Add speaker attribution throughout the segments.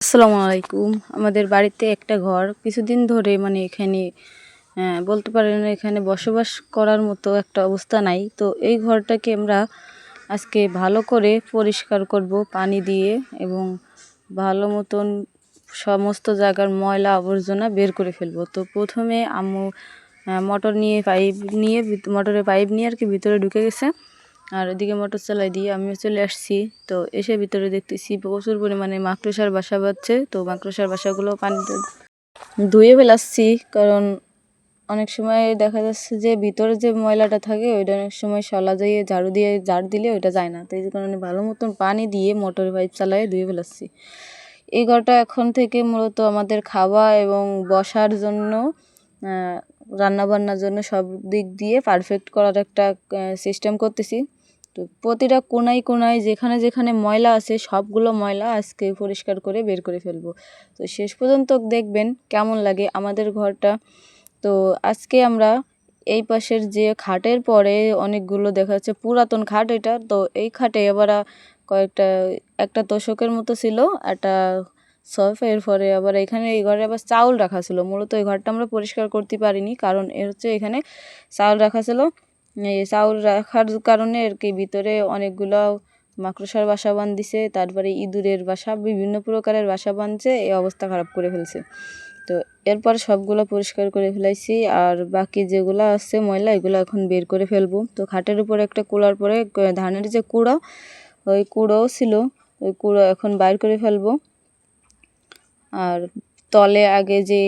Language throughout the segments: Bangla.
Speaker 1: আসসালামু আলাইকুম। আমাদের বাড়িতে একটা ঘর। কিছুদিন ধরে মানে এখানে বলতে পারেন এখানে বসবাস করার মতো একটা অবস্থা নাই। তো এই ঘরটাকে আমরা আজকে ভালো করে পরিষ্কার করব পানি দিয়ে এবং ভালো মতন সমস্ত জায়গার ময়লা আবর্জনা বের করে ফেলব। তো প্রথমে আম্মু মোটর নিয়ে পাইপ নিয়ে, মোটরের পাইপ নিয়ে আর কি ভিতরে ঢুকে গেছে। আর ওদিকে মোটর চালাই দিয়ে আমিও চলে আসছি। তো এসে ভিতরে দেখতেছি প্রচুর পরিমাণে মাকড়সার বাসা বাঁধছে। তো মাকড়সার বাসাগুলো পানিতে ধুয়ে ফেলাচ্ছি। কারণ অনেক সময় দেখা যাচ্ছে যে ভিতরে যে ময়লাটা থাকে, ওইটা অনেক সময় শলা দিয়ে ঝাড়ু দিয়ে ঝাড় দিলে ওইটা যায় না। তো এই কারণে ভালো মতন পানি দিয়ে মোটর পাইপ চালায়ে ধুয়ে ফেলাচ্ছি। এই ঘরটা এখন থেকে মূলত আমাদের খাওয়া এবং বসার জন্য রান্নাবান্নার জন্য সব দিক দিয়ে পারফেক্ট করার একটা সিস্টেম করতেছি। তো প্রতিটা কোনায় কোনায় যেখানে যেখানে ময়লা আছে, সবগুলো ময়লা আজকে পরিষ্কার করে বের করে ফেলব। তো শেষ পর্যন্ত দেখবেন কেমন লাগে আমাদের ঘরটা। তো আজকে আমরা এই পাশের যে খাটের পরে অনেকগুলো দেখা যাচ্ছে পুরাতন খাট এটা। তো এই খাটে আবার কয়েকটা, একটা তোষকের মতো ছিল, একটা সফ এর পরে আবার এখানে এই ঘরে আবার চাউল রাখা ছিল। মূলত এই ঘরটা আমরা পরিষ্কার করতে পারিনি, কারণ এর হচ্ছে এখানে চাউল রাখা ছিল। চাউল রাখার কারণে আর কি ভিতরে অনেকগুলো মাকড়সার বাসা বাঁধিছে, তারপরে ইঁদুরের বাসা, বিভিন্ন প্রকারের বাসা বাঁধছে, এই অবস্থা খারাপ করে ফেলছে। তো এরপর সবগুলো পরিষ্কার করে ফেলাইছি, আর বাকি যেগুলো আছে ময়লা, এগুলো এখন বের করে ফেলব। তো খাটের উপর একটা কুড়ার পরে ধানের যে কুড়ো, ওই কুড়োও ছিল, ওই কুড়ো এখন বাইর করে ফেলব। আর তলে আগে যে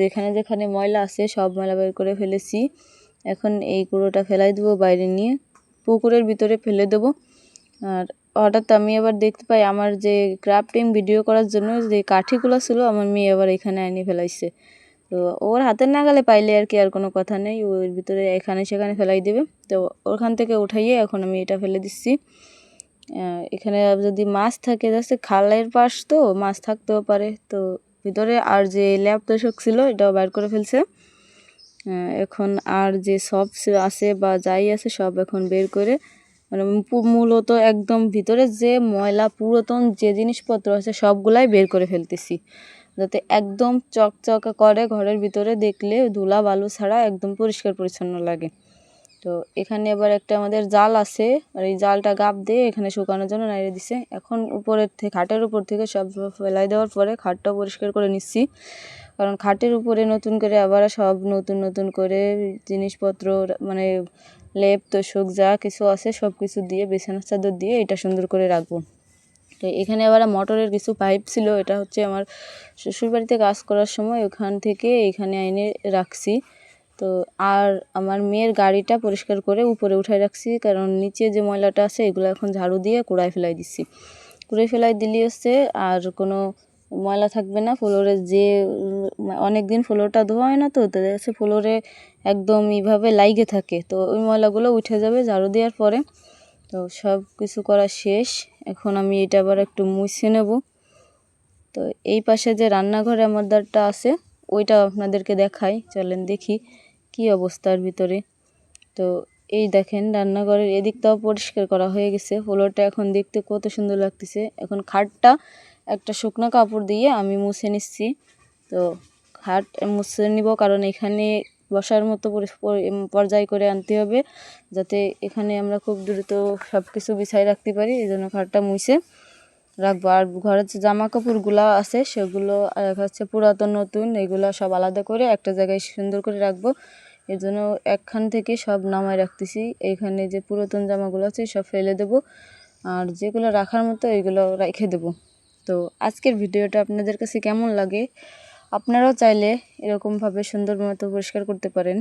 Speaker 1: যেখানে যেখানে ময়লা আছে, সব ময়লা বের করে ফেলেছি। এখন এই কুড়োটা ফেলাই দেবো বাইরে নিয়ে। পুকুরের ভিতরে ফেলে দেবো। আর হঠাৎ আমি আবার দেখতে পাই, আমার যে ক্রাফটিং ভিডিও করার জন্য যে কাঠিগুলো ছিল, আমার মেয়ে আবার এখানে এনে ফেলাইছে। তো ওর হাতের নাগালে পাইলে আর কি, আর কোনো কথা নেই। ওর ভিতরে এখানে সেখানে ফেলাই দেবে। তো ওখান থেকে উঠাইয়ে এখন আমি এটা ফেলে দিচ্ছি। এখানে যদি মাছ থাকে যাচ্ছে খালের পাশ তো, মাছ থাকতেও পারে। তো ভিতরে আর যে ল্যাব তোষক ছিল, এটাও বাইর করে ফেলছে। এখন আর যে সব আছে বা যাই আছে সব এখন বের করে মানে মূলত একদম ভিতরে যে ময়লা, পুরাতন যে জিনিসপত্র আছে সবগুলাই বের করে ফেলতেছি। যাতে একদম চকচকা করে ঘরের ভিতরে দেখলে ধুলা, বালু ছাড়া একদম পরিষ্কার পরিচ্ছন্ন লাগে। তো এখানে আবার একটা আমাদের জাল আছে, আর এই জালটা গাপ দিয়ে এখানে শুকানোর জন্য নাড়িয়ে দিছে। এখন উপরের থেকে খাটের উপর থেকে সব ফেলাই দেওয়ার পরে খাটটা পরিষ্কার করে নিচ্ছি। কারণ খাটের উপরে নতুন করে আবার সব নতুন নতুন করে জিনিসপত্র মানে লেপ, তোষক যা কিছু আছে সব কিছু দিয়ে, বিছানার চাদর দিয়ে এটা সুন্দর করে রাখব। তো এখানে আবার মোটরের কিছু পাইপ ছিল, এটা হচ্ছে আমার শ্বশুরবাড়িতে কাজ করার সময় ওখান থেকে এখানে এনে রাখছি। তো আর আমার মেয়ের গাড়িটা পরিষ্কার করে উপরে উঠাই রাখছি, কারণ নিচে যে ময়লাটা আছে এগুলো এখন ঝাড়ু দিয়ে কুড়ায় ফেলাই দিচ্ছি। কুড়াই ফেলাই দিলে হচ্ছে আর কোনো ময়লা থাকবে না, ফ্লোরে যে অনেক দিন ফ্লোরটা ধোয়া হয় না তো তো দেখা ফ্লোরে একদম এইভাবে লাইগে থাকে। তো ওই ময়লাগুলো উঠে যাবে ঝাড়ু দেওয়ার পরে। তো সব কিছু করা শেষ। এখন আমি এটা আবার একটু মুছে নেব। তো এই পাশে যে রান্নাঘরে আমাদেরটা আছে, ওইটা আপনাদেরকে দেখাই। চলেন দেখি কি অবস্থার ভিতরে। তো এই দেখেন রান্নাঘরের এদিকটাও পরিষ্কার করা হয়ে গেছে। ফ্লোরটা এখন দেখতে কত সুন্দর লাগতেছে। এখন খাটটা একটা শুকনো কাপড় দিয়ে আমি মুছে নিচ্ছি। তো খাট মুছে নিব কারণ এখানে বসার মতো পরি- পরি- পর্যায় করে আনতে হবে যাতে এখানে আমরা খুব দ্রুত সব কিছু বিছাই রাখতে পারি। এই জন্য খাটটা মুছে রাখব। আর ঘরের যে জামা কাপড়গুলো আছে সেগুলো হচ্ছে পুরাতন, নতুন, এগুলো সব আলাদা করে একটা জায়গায় সুন্দর করে রাখব। এর জন্য একখান থেকে সব নামায় রাখতেছি। এইখানে যে পুরাতন জামাগুলো আছে সব ফেলে দেবো। আর যেগুলো রাখার মতো এগুলো রেখে দেবো। তো আজকের ভিডিওটা আপনাদের কাছে কেমন লাগে? আপনারাও চাইলে এরকমভাবে সুন্দর মতো পরিষ্কার করতে পারেন।